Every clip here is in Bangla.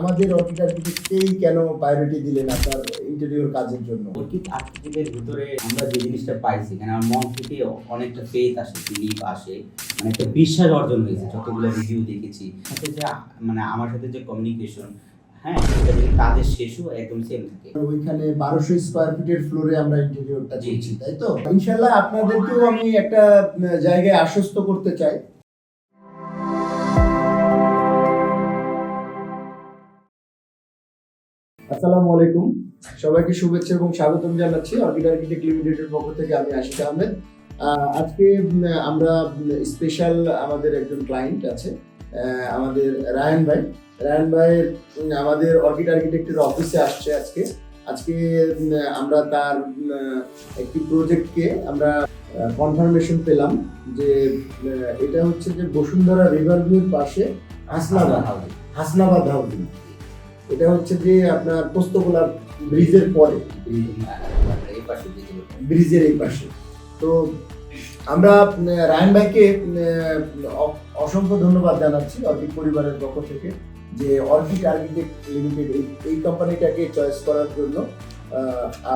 আমাদের অর্কিড আর্কিটেক্টকেই কেন প্রায়োরিটি দিলেন আপনার ইন্টেরিয়র কাজের জন্য? অর্কিড আর্কিটেক্টের ভিতরে আমরা যে জিনিসটা পাইছি এখানে আমার মন থেকে অনেকটা ফেথ আসে বিলিভ আসে মানে একটা বিশ্বাস অর্জন হয়েছে যতগুলো রিভিউ দেখেছি। সাথে যে মানে আমার সাথে যে কমিউনিকেশন হ্যাঁ এটা কাজের শেষও একদম সেম থাকে। ওইখানে বারোশো স্কোয়ার ফিটের ফ্লোরে আমরা ইন্টেরিয়রটা। করছি তাই তো? ইনশাল্লাহ আপনাদেরকেও আমি একটা জায়গায় আশ্বস্ত করতে চাই। আসসালামু আলাইকুম। সবাইকে শুভেচ্ছা এবং স্বাগতম জানাচ্ছি অর্কিড আর্কিটেক্ট লিমিটেডের পক্ষ থেকে আমি আশিক আহমেদ। আহ, আজকে আমরা স্পেশাল আমাদের একজন ক্লায়েন্ট আছে আমাদের রায়ন ভাই। রায়ন ভাই আমাদের অর্কিড আর্কিটেক্টের অফিসে আসছে আজকে। আজকে আমরা তার একটি প্রজেক্টকে আমরা কনফার্মেশন পেলাম যে এটা হচ্ছে যে বসুন্ধরা রিভার ভিউর পাশে হাসনাবাদ হাসনাবাদ হাউজিং এটা হচ্ছে যে আপনার পোস্তগোলা ব্রিজের পরে। ব্রিজের এই পাশে। তো আমরা রায়ন ভাইকে অসংখ্য ধন্যবাদ জানাচ্ছি অর্কিড পরিবারের পক্ষ থেকে যে অর্কিড আর্কিটেক্ট লিমিটেড এই কোম্পানিটাকে চয়েস করার জন্য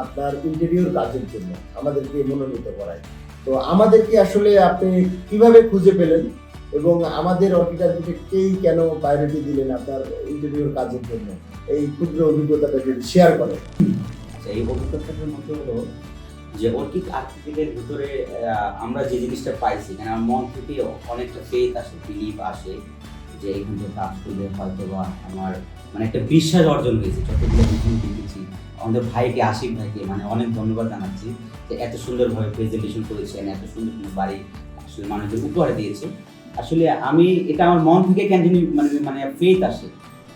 আপনার ইন্টেরিয়র কাজের জন্য আমাদেরকে মনোনীত করায়। তো আমাদেরকে আসলে আপনি কীভাবে খুঁজে পেলেন? এবং আমাদের অর্কিড আর্কিটেক্টকেই কেন প্রায়োরিটি দিলেন আপনার ইন্টারভিউর কাজের জন্য? এই ক্ষুদ্র অভিজ্ঞতাটা যদি শেয়ার করেন। আচ্ছা এই অভিজ্ঞতাটার মধ্যে হলো যে অর্কিড আর্কিটেক্টের ভিতরে আমরা যে জিনিসটা পাইছি, এখানে আমার মন থেকে অনেকটা ফেথ আসে বিলিভ আসে যে এখান থেকে কাজ করলে হয়তো বা আমার মানে একটা বিশ্বাস অর্জন হয়েছে। যতগুলো রিভিউ দেখেছি, আমাদের ভাইকে, আশিক ভাইকে মানে অনেক ধন্যবাদ জানাচ্ছি যে এত সুন্দরভাবে প্রেজেন্টেশন করেছেন, এত সুন্দর সুন্দর বাড়ি আসলে মানুষদের উপহার দিয়েছে। আসলে আমি, এটা আমার মন থেকে কেন জানি মানে মানে ফেথ আসে।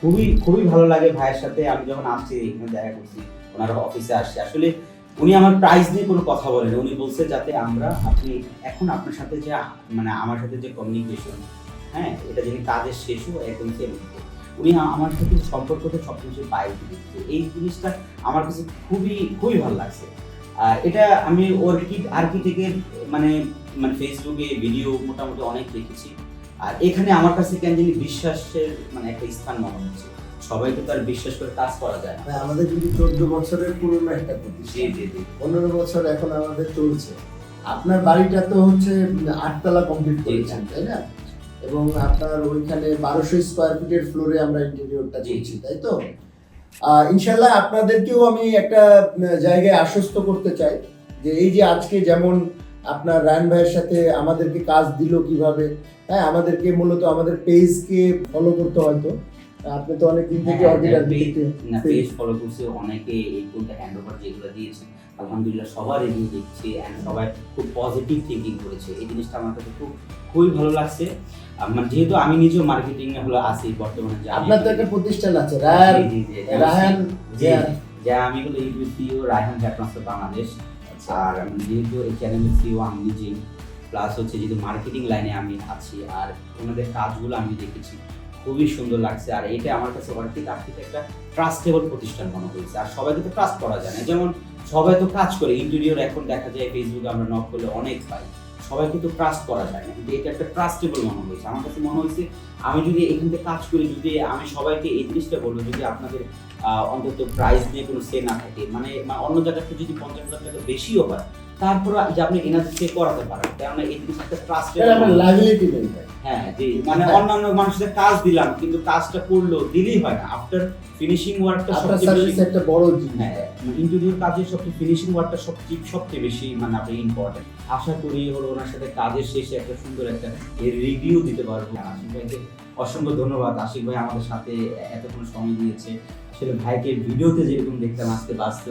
খুবই খুবই ভালো লাগে ভাইয়ের সাথে। আমি যখন আসছি, এখানে দেখা করছি, ওনার অফিসে আসছে। আসলে উনি আমার প্রাইস নিয়ে কোনো কথা বলেন উনি বলছে যাতে আমরা, আপনি এখন আপনার সাথে যে মানে আমার সাথে যে কমিউনিকেশন হ্যাঁ এটা যিনি কাজের শেষ শেষও একদম সেম উনি আমার সাথে সম্পর্কটা সব কিছু পাইতে দিচ্ছে। এই জিনিসটা আমার কাছে খুবই খুবই ভালো লাগছে। আর এটা আমি অর্কিড আর্কিটেক্টের মানে মানে ফেসবুকে ভিডিও মোটামুটি অনেক দেখেছি। আর এখানে আমার কাছে কেন জানি বিশ্বাসের মানে একটা স্থান মনে হচ্ছে। সবাই তো তার বিশ্বাস করে কাজ করা যায় না। আমাদের কিন্তু চোদ্দ বছরের পুরনো একটা প্রতিষ্ঠান। পনেরো বছর এখন আমাদের চলছে। আপনার বাড়িটা তো হচ্ছে আটতলা কমপ্লিট করেছেন তাই না? এবং আপনার ওইখানে বারোশো স্কোয়ার ফিটের ফ্লোরে আমরা ইন্টেরিয়রটা দিয়েছি তাই তো? ইনশাল্লাহ আপনাদেরকেও আমি একটা জায়গায় আশ্বস্ত করতে চাই যে এই যে আজকে যেমন আপনার রায়ন ভাইয়ের সাথে আমাদেরকে কাজ দিল কীভাবে হ্যাঁ আমাদেরকে মূলত আমাদের পেজকে ফলো করতে হয়তো আপনি তো অনেক দিন থেকে হ্যাঁ, অর্ডিনার না পেজ। ফলো করছে অনেকে এই কোনটা হ্যান্ড ওভার যেগুলো দিয়েছে আলহামদুলিল্লাহ সবার রিভিউ দেখছি অ্যান্ড সবাই খুব পজিটিভ থিঙ্কিং করেছে। এই জিনিসটা আমার কাছে খুব খুবই ভালো লাগছে। মানে যেহেতু আমি নিজেও মার্কেটিং এ হলো আছি বর্তমানে আপনার তো একটা প্রতিষ্ঠান আছে রায়ান যে- যে আমি হলো ইউটিউব সিও রায়হান বাংলাদেশ। আর আমি যেহেতু এই চ্যানেলের সিও আমি নিজেই। প্লাস হচ্ছে যেহেতু মার্কেটিং লাইনে আমি আছি আর ওনাদের কাজগুলো আমি দেখেছি। খুবই সুন্দর লাগছে। আর এটা আমার কাছে অর্কিড আর্কিট একটা ট্রাস্টেবল প্রতিষ্ঠান মনে হয়েছে। আর সবাইকে তো ট্রাস্ট করা যায় না। যেমন সবাই তো কাজ করে ইন্টেরিয়র এখন দেখা যায় ফেসবুকে আমরা নক করলে অনেক পাই। সবাই কিন্তু ট্রাস্ট করা যায় না। কিন্তু এটা একটা ট্রাস্টেবল মনে হয়েছে। আমার কাছে মনে হয়েছে, আমি যদি এখান থেকে কাজ করি, যদি আমি সবাইকে এই জিনিসটা বলব, যদি আপনাদের অন্তত প্রাইস নিয়ে কোনো সে না থাকে মানে মানে অন্য জায়গাতে যদি পঞ্চাশ হাজার টাকা বেশিও হয় তারপরে যে আপনি এনাদের থেকে করাতে পারেন কেননা এই জিনিস একটা ট্রাস্টেড এটা আমার লাইবিলিটি হ্যাঁ জি মানে অন্যান্য মানুষদের কাজ দিলাম কিন্তু কাজটা করল দিলেই হয় না। আফটার ফিনিশিং ওয়ার্কটা সবচেয়ে বেশি একটা বড় জিনিস। হ্যাঁ ইন্টেরিয়র কাজের সবচেয়ে ফিনিশিং ওয়ার্কটা সবচেয়ে সবচেয়ে বেশি মানে আপনি ইম্পর্টেন্ট আশা করি হলো ওনার সাথে কাজের শেষে একটা সুন্দর একটা রিভিউ দিতে পারব। আশিক ভাইকে অসংখ্য ধন্যবাদ আশিক ভাই আমাদের সাথে এতক্ষণ সময় দিয়েছে। আসলে ভাইকে ভিডিওতে যেরকম দেখতাম আজকে বাঁচতে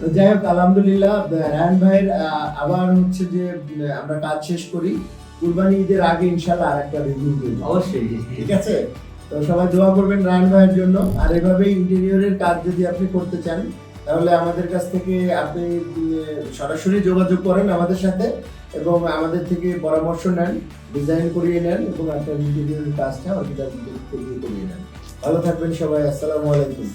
তো যাই হোক আলহামদুলিল্লাহ রায়ন ভাইয়ের আবার হচ্ছে যে আমরা কাজ শেষ করি। কুরবানি ঈদের আগে ইনশাল্লাহ আর একটা রিভিউ দেব। অবশ্যই। ঠিক আছে? তো সবাই দোয়া করবেন রায়ন ভাইয়ের জন্য। আর এভাবেই ইন্টেরিয়রের কাজ যদি আপনি করতে চান তাহলে আমাদের কাছ থেকে আপনি সরাসরি যোগাযোগ করেন আমাদের সাথে এবং আমাদের থেকে পরামর্শ নেন, ডিজাইন করিয়ে নেন এবং আপনার ইন্টেরিয়রের কাজটা থেকে করিয়ে নেন। ভালো থাকবেন সবাই, আসসালামু আলাইকুম।